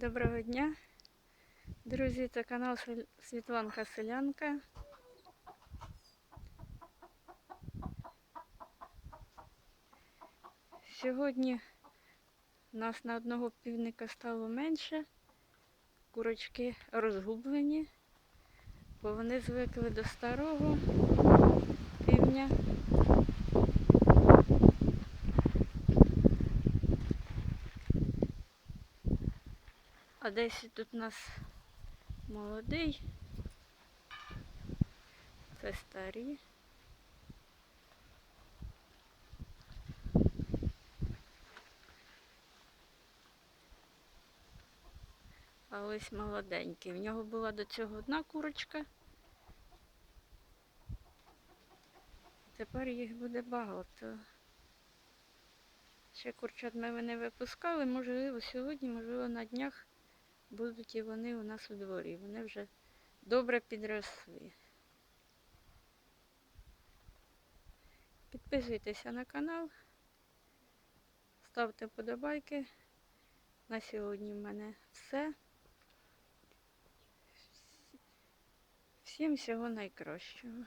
Доброго дня. Друзі, це канал Світланка Селянка. Сьогодні нас на одного півника стало менше. Курочки розгублені, бо вони звикли до старого півня. А десь тут у нас молодий. Це старі. А ось молоденький. В нього була до цього одна курочка. Тепер їх буде багато. Ще курчат ми не випускали, можливо, сьогодні, можливо, на днях будуть і вони у нас у дворі. Вони вже добре підросли. Підписуйтеся на канал, ставте подобайки. На сьогодні в мене все. Всім всього найкращого.